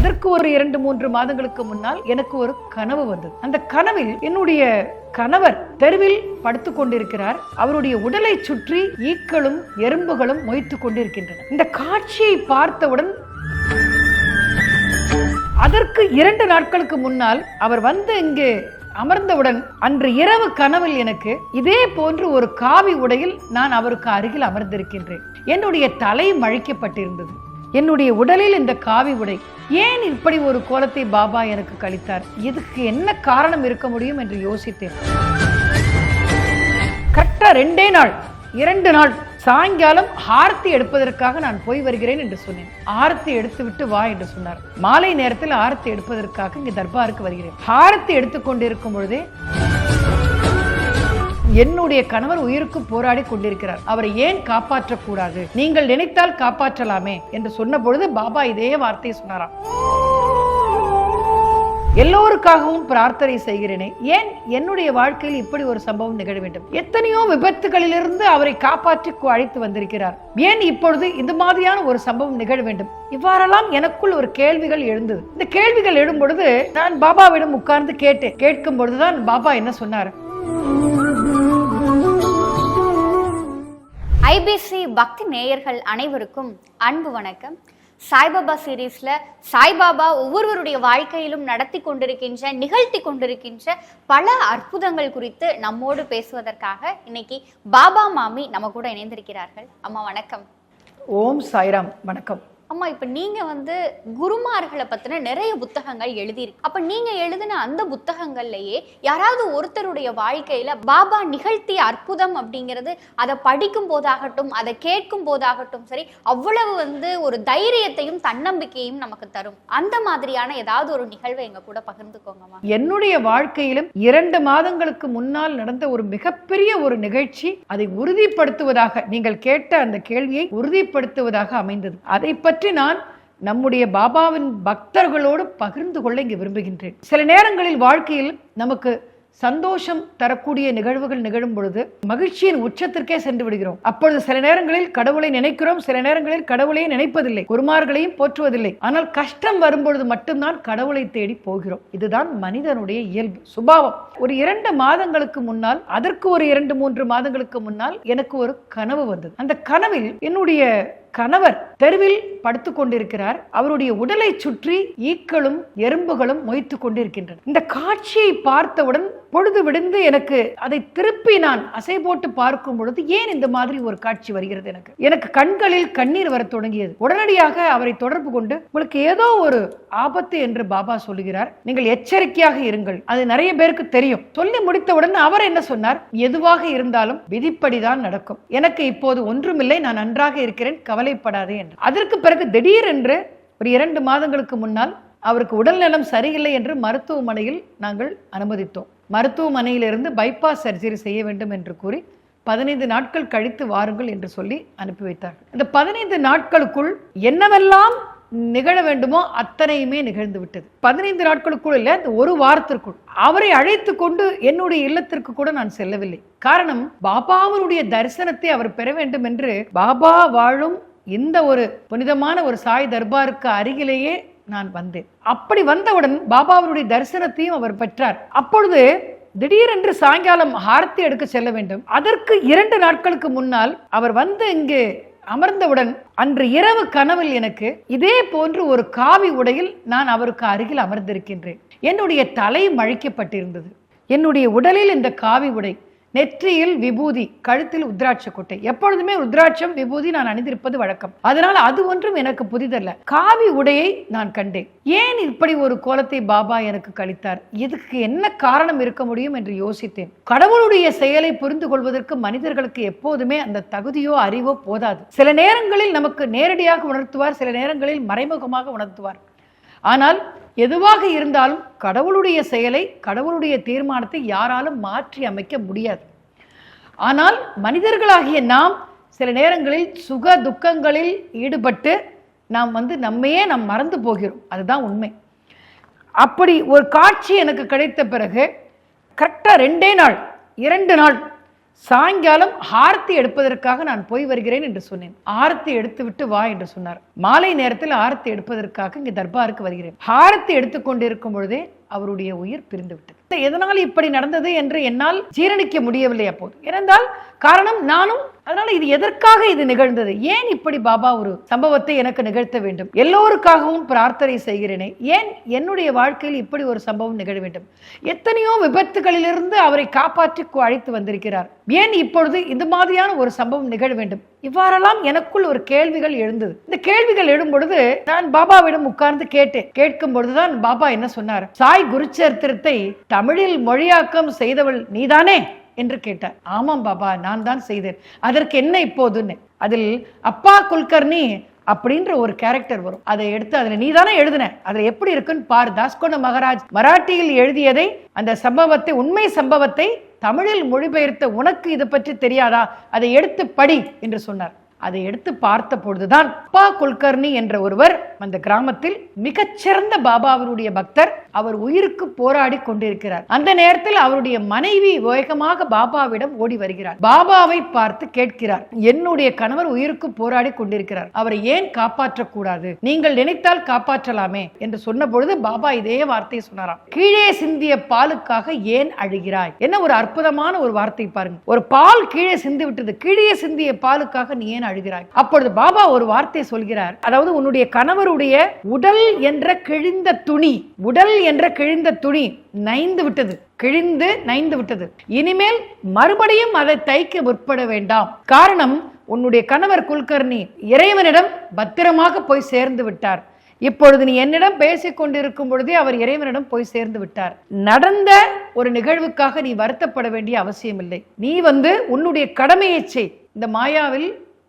அதற்கு ஒரு இரண்டு மூன்று மாதங்களுக்கு முன்னால் எனக்கு ஒரு கனவு வந்தது. அந்த கனவில் என்னுடைய கணவர் தெருவில் படுத்துக் கொண்டிருக்கிறார். அவருடைய உடலை சுற்றி ஈக்களும் எறும்புகளும் மொய்த்து கொண்டிருக்கின்றன. இந்த காட்சியை பார்த்தவுடன் அதற்கு இரண்டு நாட்களுக்கு முன்னால் அவர் வந்து இங்கு அமர்ந்தவுடன் அன்று இரவு கனவில் எனக்கு இதே போன்று ஒரு காவி உடையில் நான் அவருக்கு அருகில் அமர்ந்திருக்கின்றேன். என்னுடைய தலை மழிக்கப்பட்டிருந்தது. என்னுடைய உடலில் இந்த காவி உடை. ஏன் இப்படி ஒரு கோலத்தை பாபா எனக்கு கழித்தார்? இதுக்கு என்ன காரணம் இருக்க முடியும் என்று யோசித்தேன். கரெக்டா ரெண்டே நாள் இரண்டு நாள் சாயங்காலம் ஆரத்தி எடுப்பதற்காக நான் போய் வருகிறேன் என்று சொன்னேன். ஆரத்தி எடுத்து விட்டு வா என்று சொன்னார். மாலை நேரத்தில் ஆரத்தி எடுப்பதற்காக இங்கு தர்பாருக்கு வருகிறேன். ஆரத்தி எடுத்துக்கொண்டிருக்கும் பொழுதே என்னுடைய கணவர் உயிருக்கு போராடி கொண்டிருக்கிறார். அவரை ஏன் காப்பாற்றக்கூடாது? நீங்கள் நினைத்தால் காப்பாற்றலாமே என்று சொன்ன பொழுது பாபா இதே வார்த்தையை சொன்னாராம். எல்லோருக்காகவும் பிரார்த்தனை செய்கிறேனே ஏன் என்னுடைய வாழ்க்கையில் இப்படி ஒரு சம்பவம் நிகழ வேண்டும்? எத்தனையோ விபத்துகளிலிருந்து அவரை காப்பாற்றி அழைத்து வந்திருக்கிறார். ஏன் இப்பொழுது இந்த மாதிரியான ஒரு சம்பவம் நிகழ வேண்டும்? இவ்வாறெல்லாம் எனக்குள் ஒரு கேள்விகள் எழுந்தது. இந்த கேள்விகள் எழும்பொழுது நான் பாபாவிடம் உட்கார்ந்து கேட்டேன். கேட்கும் பொழுதுதான் பாபா என்ன சொன்னார்? ஐபிசி பக்தி நேயர்கள் அனைவருக்கும் அன்பு வணக்கம். சாய்பாபா சீரீஸில் சாய்பாபா ஒவ்வொருவருடைய வாழ்க்கையிலும் நடத்தி கொண்டிருக்கின்ற நிகழ்த்தி கொண்டிருக்கின்ற பல அற்புதங்கள் குறித்து நம்மோடு பேசுவதற்காக இன்னைக்கு பாபா மாமி நம்ம கூட இணைந்திருக்கிறார்கள். அம்மா வணக்கம். ஓம் சாய்ராம் வணக்கம். அம்மா இப்போ நீங்கள் வந்து குருமார்களை பற்றின நிறைய புத்தகங்கள் எழுதியிருக்கு அப்போ நீங்கள் எழுதின அந்த புத்தகங்கள்லையே யாராவது ஒருத்தருடைய வாழ்க்கையில் பாபா நிகழ்த்திய அற்புதம் அப்படிங்கிறது அதை படிக்கும் போதாகட்டும் அதை கேட்கும் போதாகட்டும் சரி அவ்வளவு வந்து ஒரு தைரியத்தையும் தன்னம்பிக்கையும் நமக்கு தரும். அந்த மாதிரியான ஏதாவது ஒரு நிகழ்வை எங்கள் கூட பகிர்ந்துக்கோங்கம்மா என்னுடைய வாழ்க்கையிலும் இரண்டு மாதங்களுக்கு முன்னால் நடந்த ஒரு மிகப்பெரிய ஒரு நிகழ்ச்சி அதை உறுதிப்படுத்துவதாக நீங்கள் கேட்ட அந்த கேள்வியை உறுதிப்படுத்துவதாக அமைந்தது. அதை பற்றி நான் நம்முடைய பாபாவின் பக்தர்களோடு பகிர்ந்து கொள்ள இங்கு விரும்புகின்றேன். சில நேரங்களில் வாழ்க்கையில் நமக்கு சந்தோஷம் தரக்கூடிய நிகழ்வுகள் நிகழும் பொழுது மகிழ்ச்சியின் உச்சத்திற்கே சென்று விடுகிறோம். அப்பொழுது சில நேரங்களில் கடவுளை நினைக்கிறோம் சில நேரங்களில் கடவுளையே நினைப்பதில்லை குருமார்களையும் போற்றுவதில்லை. ஆனால் கஷ்டம் வரும்பொழுது மட்டும்தான் கடவுளை தேடி போகிறோம். இதுதான் மனிதனுடைய இயல்பு சுபாவம். ஒரு இரண்டு மாதங்களுக்கு முன்னால் அதற்கு ஒரு இரண்டு மூன்று மாதங்களுக்கு முன்னால் எனக்கு ஒரு கனவு வந்தது. அந்த கனவில் என்னுடைய கணவர் தெருவில் படுத்துக் கொண்டிருக்கிறார். அவருடைய உடலை சுற்றி ஈக்களும் எறும்புகளும் மொய்த்து கொண்டிருக்கின்றன. இந்த காட்சியை பார்த்தவுடன் பொழுது விடுந்து எனக்கு அதை திருப்பி நான் அசை போட்டு பார்க்கும் பொழுது ஏன் இந்த மாதிரி ஒரு காட்சி வருகிறது எனக்கு? எனக்கு கண்களில் கண்ணீர் வர தொடங்கியது. உடனடியாக அவரை தொடர்பு கொண்டு உங்களுக்கு ஏதோ ஒரு ஆபத்து என்று பாபா சொல்லுகிறார். நீங்கள் எச்சரிக்கையாக இருங்கள். அது நிறைய பேருக்கு தெரியும். சொல்லி முடித்தவுடன் அவர் என்ன சொன்னார்? எதுவாக இருந்தாலும் விதிப்படிதான் நடக்கும். எனக்கு இப்போது ஒன்றுமில்லை. நான் நன்றாக இருக்கிறேன். கவலைப்படாதே என்று. அதற்கு பிறகு திடீரென்று ஒரு இரண்டு மாதங்களுக்கு முன்னால் அவருக்கு உடல்நலம் சரியில்லை என்று மருத்துவமனையில் நாங்கள் அனுமதித்தோம். மருத்துவமனையிலிருந்து பைபாஸ் சர்ஜரி செய்ய வேண்டும் என்று கூறி பதினைந்து நாட்கள் கழித்து வாருங்கள் என்று சொல்லி அனுப்பி வைத்தார்கள். இந்த பதினைந்து நாட்களுக்குள் என்னவெல்லாம் நிகழ வேண்டுமோ அத்தனையுமே நிகழ்ந்து விட்டது. பதினைந்து நாட்களுக்குள் இல்லை அந்த ஒரு வாரத்திற்குள். அவரை அழைத்து கொண்டு என்னுடைய இல்லத்திற்கு கூட நான் செல்லவில்லை. காரணம் பாபாவினுடைய தரிசனத்தை அவர் பெற வேண்டும் என்று பாபா வாழும் இந்த ஒரு புனிதமான ஒரு சாய் தர்பாருக்கு அருகிலேயே நான் வந்தேன். அப்படி வந்தவுடன் பாபாவினுடைய தரிசனத்தையும் அவர் பெற்றார். அப்பொழுது திடீரென்று சாயங்காலம் ஆரத்தி எடுக்க செல்ல வேண்டும். அதற்கு இரண்டு நாட்களுக்கு முன்னால் அவர் வந்து இங்கு அமர்ந்தவுடன் அன்று இரவு கனவில் எனக்கு இதே போன்று ஒரு காவி உடையில் நான் அவருக்கு அருகில் அமர்ந்திருக்கின்றேன். என்னுடைய தலை மழிக்கப்பட்டிருந்தது. என்னுடைய உடலில் இந்த காவி உடை நெற்றியில் விபூதி கழுத்தில் உத்ராட்ச கொட்டை. எப்பொழுதுமே ருத்ராட்சம் விபூதி நான் அணிந்திருப்பது வழக்கம். அதனால் அது ஒன்றும் எனக்கு புதிதல்ல. காவி உடையை நான் கண்டேன். ஏன் இப்படி ஒரு கோலத்தை பாபா எனக்கு கழித்தார்? இதுக்கு என்ன காரணம் இருக்க முடியும் என்று யோசித்தேன். கடவுளுடைய செயலை புரிந்து கொள்வதற்கு மனிதர்களுக்கு எப்போதுமே அந்த தகுதியோ அறிவோ போதாது. சில நேரங்களில் நமக்கு நேரடியாக உணர்த்துவார் சில நேரங்களில் மறைமுகமாக உணர்த்துவார். ஆனால் எதுவாக இருந்தாலும் கடவுளுடைய செயலை கடவுளுடைய தீர்மானத்தை யாராலும் மாற்றி அமைக்க முடியாது. ஆனால் மனிதர்களாகிய நாம் சில நேரங்களில் சுக துக்கங்களில் ஈடுபட்டு நாம் வந்து நம்மையே நாம் மறந்து போகிறோம். அதுதான் உண்மை. அப்படி ஒரு காட்சி எனக்கு கிடைத்த பிறகு கரெக்டாக ரெண்டே நாள் இரண்டு நாள் சாயங்காலம் ஆரத்தி எடுப்பதற்காக நான் போய் வருகிறேன் என்று சொன்னேன். ஆரத்தி எடுத்துவிட்டு வா என்று சொன்னார். மாலை நேரத்தில் ஆரத்தி எடுப்பதற்காக இங்கே தர்பாருக்கு வருகிறேன். ஆரத்தி எடுத்துக்கொண்டிருக்கும் பொழுதே அவருடைய உயிர் பிரிந்து விட்டது எதனால் இப்படி நடந்தது என்று என்னால் ஜீரணிக்க முடியவில்லை அப்போது. ஏனென்றால் காரணம் நானும் அதனால இது எதற்காக இது நிகழ்ந்தது? ஏன் இப்படி பாபா ஒரு சம்பவத்தை எனக்கு நிகழ்த்த வேண்டும்? எல்லோருக்காகவும் பிரார்த்தனை செய்கிறேனே. ஏன் என்னுடைய வாழ்க்கையில் இப்படி ஒரு சம்பவம் நிகழ வேண்டும்? எத்தனையோ விபத்துகளிலிருந்து அவரை காப்பாற்றி அழைத்து வந்திருக்கிறார். ஏன் இப்பொழுது இந்த மாதிரியான ஒரு சம்பவம் நிகழ வேண்டும்? இவ்வாறெல்லாம் எனக்குள் ஒரு கேள்விகள் எழுந்தது. இந்த கேள்விகள் எழும் பொழுது நான் பாபாவிடம் உட்கார்ந்து கேட்டேன். கேட்கும் பொழுதுதான் பாபா என்ன சொன்னார்? சாய் குருச்சரித்திரத்தை தமிழில் மொழியாக்கம் செய்தவள் நீதானே? என்று கேட்டார். ஆமாம் பாபா நான் தான் செய்தேன். அதற்கு என்ன இப்போதுன்னு? அதில் அப்பா குல்கர்னி அப்படின்ற ஒரு கேரக்டர் வரும். அதை எடுத்து அதில் நீ தானே எழுதின. அதுல எப்படி இருக்குன்னு பார் தாஸ்கோன மகாராஜ் மராட்டியில் எழுதியதை அந்த சம்பவத்தை உண்மை சம்பவத்தை தமிழில் மொழிபெயர்த்த உனக்கு இது பற்றி தெரியாதா? அதை எடுத்து படி என்று சொன்னார். அதை எடுத்து பார்த்த பொழுதுதான் அப்பா குல்கர்னி என்ற ஒருவர் அந்த கிராமத்தில் மிகச்சிறந்த பாபாவினுடைய பக்தர் அவர் உயிருக்கு போராடி கொண்டிருக்கிறார். அந்த நேரத்தில் அவருடைய மனைவி வேகமாக பாபாவிடம் ஓடி வருகிறார். பாபாவை பார்த்து கேட்கிறார் என்னுடைய கணவர் உயிருக்கு போராடி கொண்டிருக்கிறார். அவரை ஏன் காப்பாற்றக்கூடாது? நீங்கள் நினைத்தால் காப்பாற்றலாமே என்று சொன்ன பொழுது பாபா இதே வார்த்தையை சொன்னாராம். கீழே சிந்திய பாலுக்காக ஏன் அழுகிறாய்? என்ன ஒரு அற்புதமான ஒரு வார்த்தை பாருங்க. ஒரு பால் கீழே சிந்து விட்டது கீழே சிந்திய பாலுக்காக நீ ஏன் அழுகிறாய்? அப்பொழுது பாபா ஒரு வார்த்தை சொல்கிறார். அதாவது உன்னுடைய கணவருடைய உடல் என்ற கிழிந்த துணி உடல் என்ற கிழிந்த துணி நைந்து விட்டது. கிழிந்து நைந்து விட்டது. இனிமேல் மறுபடியும் அதை தைக்க முற்பட வேண்டாம். காரணம் உன்னுடைய கணவர் குல்கர்ணி இறைவனிடம் பத்திரமாக போய் சேர்ந்து விட்டார். இப்பொழுது நீ என்னிடம் பேசிக் கொண்டிருக்கும் பொழுதே அவர் இறைவனிடம் போய் சேர்ந்து விட்டார். நடந்த ஒரு நிகழ்வுக்காக நீ வருத்தப்பட வேண்டிய அவசியமில்லை. நீ வந்து உன்னுடைய கடமையை செய். இந்த மாயாவில்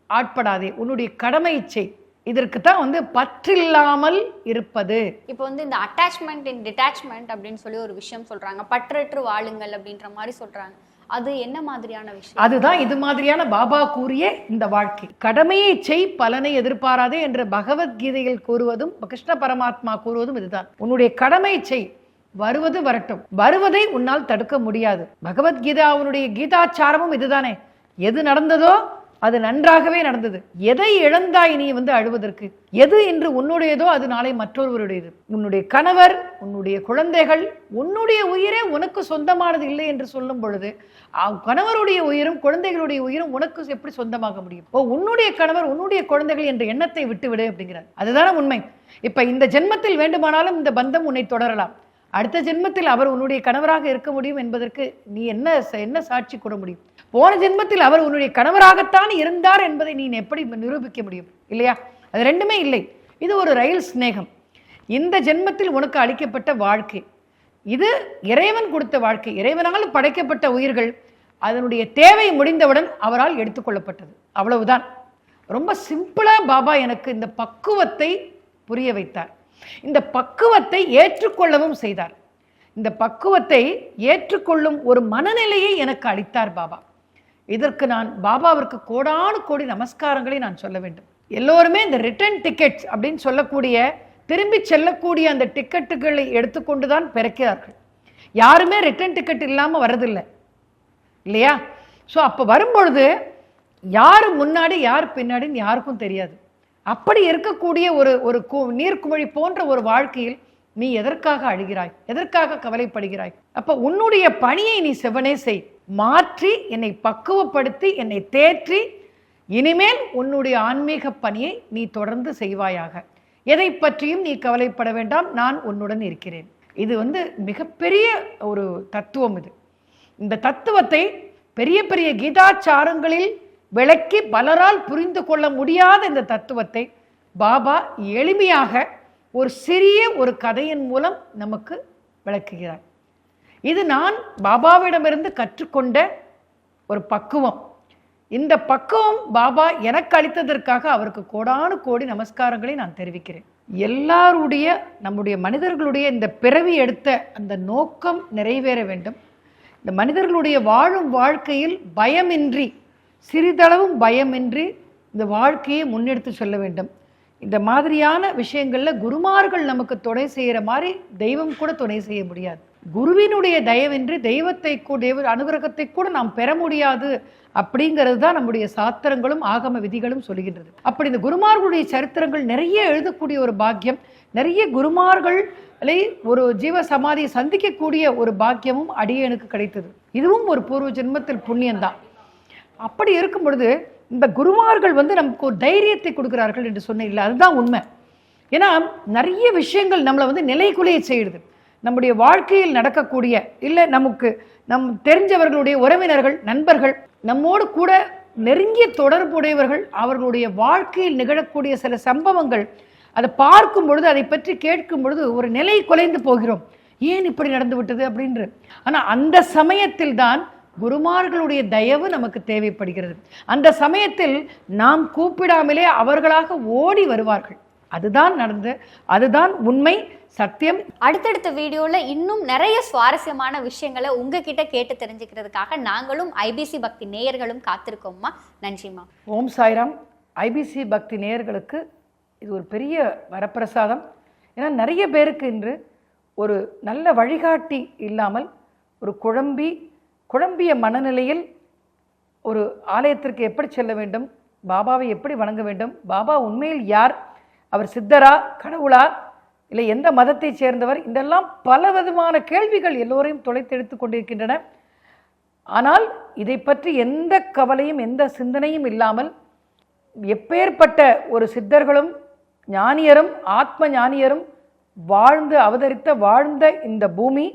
ஆட்படாதே. உன்னுடைய கடமையை செய். இதற்கு தான் வந்து பற்றில்லாமல் இருப்பது. இப்போ வந்து இந்த அட்டாச்மெண்ட் அண்ட் டிட்டாச்மெண்ட் அப்படின்னு சொல்லி ஒரு விஷயம் சொல்றாங்க. பற்றற்று வாழுங்கள் அப்படின்ற மாதிரி சொல்றாங்க. அது என்ன மாதிரியான விஷயம்? அதுதான் இது மாதிரியான பாபா கூறிய இந்த வாழ்க்கை. கடமையை செய் பலனை எதிர்பாராதே என்று பகவத்கீதையில் கூறுவதும் கிருஷ்ண பரமாத்மா கூறுவதும் இதுதான். உன்னுடைய கடமை செய் வருவது வரட்டும். வருவதை உன்னால் தடுக்க முடியாது. பகவத்கீதாவுடைய கீதாச்சாரமும் இதுதானே. எது நடந்ததோ அது நன்றாகவே நடந்தது. எதை இழந்தாய் நீ வந்து அழுவதற்கு? எது இன்று உன்னுடையதோ அது நாளை மற்றொருவருடையது உன்னுடைய கணவர் உன்னுடைய குழந்தைகள் உன்னுடைய உயிரே உனக்கு சொந்தமானது இல்லை என்று சொல்லும் பொழுது கணவருடைய உயிரும் குழந்தைகளுடைய உயிரும் உனக்கு எப்படி சொந்தமாக முடியும்? ஓ உன்னுடைய கணவர் உன்னுடைய குழந்தைகள் என்ற எண்ணத்தை விட்டுவிடு அப்படிங்கிறார். அதுதானே உண்மை. இப்ப இந்த ஜென்மத்தில் வேண்டுமானாலும் இந்த பந்தம் உன்னை தொடரலாம். அடுத்த ஜென்மத்தில் அவர் உன்னுடைய கணவராக இருக்க முடியும் என்பதற்கு நீ என்ன என்ன சாட்சி கூற முடியும்? போன ஜென்மத்தில் அவர் உன்னுடைய கணவராகத்தான் இருந்தார் என்பதை நீ எப்படி நிரூபிக்க முடியும்? இல்லையா? அது ரெண்டுமே இல்லை. இது ஒரு ரயில் சிநேகம். இந்த ஜென்மத்தில் உனக்கு அளிக்கப்பட்ட வாழ்க்கை. இது இறைவன் கொடுத்த வாழ்க்கை. இறைவனால் படைக்கப்பட்ட உயிர்கள். அதனுடைய தேவை முடிந்தவுடன் அவரால் எடுத்துக்கொள்ளப்பட்டது அவ்வளவுதான். ரொம்ப சிம்பிளாக பாபா எனக்கு இந்த பக்குவத்தை புரிய வைத்தார். இந்த பக்குவத்தை ஏற்றுக்கொள்ளவும் செய்தார். இந்த பக்குவத்தை ஏற்றுக்கொள்ளும் ஒரு மனநிலையை எனக்கு அளித்தார் பாபா. இதற்கு நான் பாபாவிற்கு கோடானு கோடி நமஸ்காரங்களை நான் சொல்ல வேண்டும். எல்லோருமே இந்த ரிட்டர்ன் டிக்கெட்ஸ் அப்படின்னு சொல்லக்கூடிய திரும்பி செல்லக்கூடிய அந்த டிக்கெட்டுகளை எடுத்துக்கொண்டு தான் பிறக்கிறார்கள். யாருமே ரிட்டர்ன் டிக்கெட் இல்லாமல் வரதில்லை இல்லையா? ஸோ அப்போ வரும்பொழுது யார் முன்னாடி யார் பின்னாடின்னு யாருக்கும் தெரியாது. அப்படி இருக்கக்கூடிய ஒரு ஒரு கு- நீர்க்குமிழி போன்ற ஒரு வாழ்க்கையில் நீ எதற்காக அழுகிறாய்? எதற்காக கவலைப்படுகிறாய்? அப்போ உன்னுடைய பணியை நீ செவனே செய். மாற்றி என்னை பக்குவப்படுத்தி என்னை தேற்றி இனிமேல் உன்னுடைய ஆன்மீக பணியை நீ தொடர்ந்து செய்வாயாக. எதை பற்றியும் நீ கவலைப்பட வேண்டாம் நான் உன்னுடன் இருக்கிறேன். இது வந்து மிகப்பெரிய ஒரு தத்துவம் இது. இந்த தத்துவத்தை பெரிய பெரிய கீதாச்சாரங்களில் விளக்கி பலரால் புரிந்து கொள்ள முடியாத இந்த தத்துவத்தை பாபா எளிமையாக ஒரு சிறிய ஒரு கதையின் மூலம் நமக்கு விளக்குகிறார். இது நான் பாபாவிடமிருந்து கற்றுக்கொண்ட ஒரு பக்குவம். இந்த பக்குவம் பாபா எனக்கு அளித்ததற்காக அவருக்கு கோடானு கோடி நமஸ்காரங்களை நான் தெரிவிக்கிறேன். எல்லாருடைய நம்முடைய மனிதர்களுடைய இந்த பிறவி எடுத்த அந்த நோக்கம் நிறைவேற வேண்டும். இந்த மனிதர்களுடைய வாழும் வாழ்க்கையில் பயமின்றி சிறிதளவும் பயமின்றி இந்த வாழ்க்கையை முன்னெடுத்து செல்ல வேண்டும். இந்த மாதிரியான விஷயங்களில் குருமார்கள் நமக்கு துணை செய்கிற மாதிரி தெய்வம் கூட துணை செய்ய முடியாது. குருவினுடைய தயவின்றி தெய்வத்தை கூட தெய்வ அனுகிரகத்தை கூட நாம் பெற முடியாது அப்படிங்கிறது தான் நம்முடைய சாத்திரங்களும் ஆகம விதிகளும் சொல்கின்றது. அப்படி இந்த குருமார்களுடைய சரித்திரங்கள் நிறைய எழுதக்கூடிய ஒரு பாக்கியம் நிறைய குருமார்களை ஒரு ஜீவ சமாதியை சந்திக்கக்கூடிய ஒரு பாக்கியமும் அடியனுக்கு கிடைத்தது. இதுவும் ஒரு பூர்வ ஜென்மத்தில் புண்ணியம்தான். அப்படி இருக்கும் பொழுது இந்த குருமார்கள் வந்து நமக்கு ஒரு தைரியத்தை கொடுக்கிறார்கள் என்று சொன்னீங்கல்ல அதுதான் உண்மை. ஏன்னா நிறைய விஷயங்கள் நம்மளை வந்து நிலைக்குலைய செய்யுது. நம்முடைய வாழ்க்கையில் நடக்கக்கூடிய இல்லை நமக்கு நம் தெரிஞ்சவர்களுடைய உறவினர்கள் நண்பர்கள் நம்மோடு கூட நெருங்கிய தொடர்புடையவர்கள் அவர்களுடைய வாழ்க்கையில் நிகழக்கூடிய சில சம்பவங்கள் அதை பார்க்கும் பொழுது அதை பற்றி கேட்கும் பொழுது ஒரு நிலை குலைந்து போகிறோம். ஏன் இப்படி நடந்து விட்டது அப்படின்று. ஆனால் அந்த சமயத்தில் தான் குருமார்களுடைய தயவு நமக்கு தேவைப்படுகிறது. அந்த சமயத்தில் நாம் கூப்பிடாமலே அவர்களாக ஓடி வருவார்கள். அதுதான் நடந்து அதுதான் உண்மை சத்தியம். அடுத்தடுத்த வீடியோல இன்னும் நிறைய சுவாரஸ்யமான விஷயங்களை உங்ககிட்ட கேட்டு தெரிஞ்சுக்கிறதுக்காக நாங்களும் ஐபிசி பக்தி நேயர்களும் காத்திருக்கோம்மா. நன்றிம்மா ஓம் சாய்ராம். ஐபிசி பக்தி நேயர்களுக்கு இது ஒரு பெரிய வரப்பிரசாதம். ஏன்னா நிறைய பேருக்கு இன்று ஒரு நல்ல வழிகாட்டி இல்லாமல் ஒரு குழம்பி குழம்பிய மனநிலையில் ஒரு ஆலயத்திற்கு எப்படி செல்ல வேண்டும் பாபாவை எப்படி வணங்க வேண்டும் பாபா உண்மையில் யார் அவர் சித்தரா கடவுளா இல்லை எந்த மதத்தைச் சேர்ந்தவர்? இதெல்லாம் பல விதமான கேள்விகள் எல்லோரையும் தொலைத்தெடுத்து கொண்டிருக்கின்றன. ஆனால் இதை பற்றி எந்த கவலையும் எந்த சிந்தனையும் இல்லாமல் எப்பேற்பட்ட ஒரு சித்தர்களும் ஞானியரும் ஆத்ம ஞானியரும் வாழ்ந்து அவதரித்த வாழ்ந்த இந்த பூமி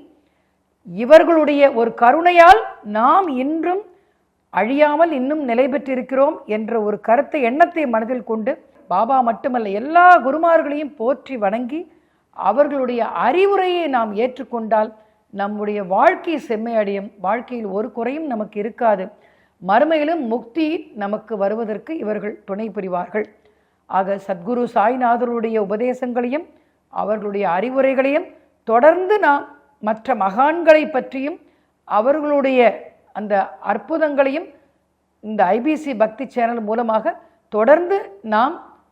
இவர்களுடைய ஒரு கருணையால் நாம் இன்றும் அழியாமல் இன்னும் நிலை பெற்றிருக்கிறோம் என்ற ஒரு கருத்தை எண்ணத்தை மனதில் கொண்டு பாபா மட்டுமல்ல எல்லா குருமார்களையும் போற்றி வணங்கி அவர்களுடைய அறிவுரையை நாம் ஏற்றுக்கொண்டால் நம்முடைய வாழ்க்கை செம்மையடையும். வாழ்க்கையில் ஒரு குறையும் நமக்கு இருக்காது. மறுமையிலும் முக்தி நமக்கு வருவதற்கு இவர்கள் துணை புரிவார்கள். ஆக சத்குரு சாய்நாதருடைய உபதேசங்களையும் அவர்களுடைய அறிவுரைகளையும் தொடர்ந்து நாம் மற்ற மகான்களை பற்றியும் அவர்களுடைய அந்த அற்புதங்களையும் இந்த ஐபிசி பக்தி சேனல் மூலமாக தொடர்ந்து நாம்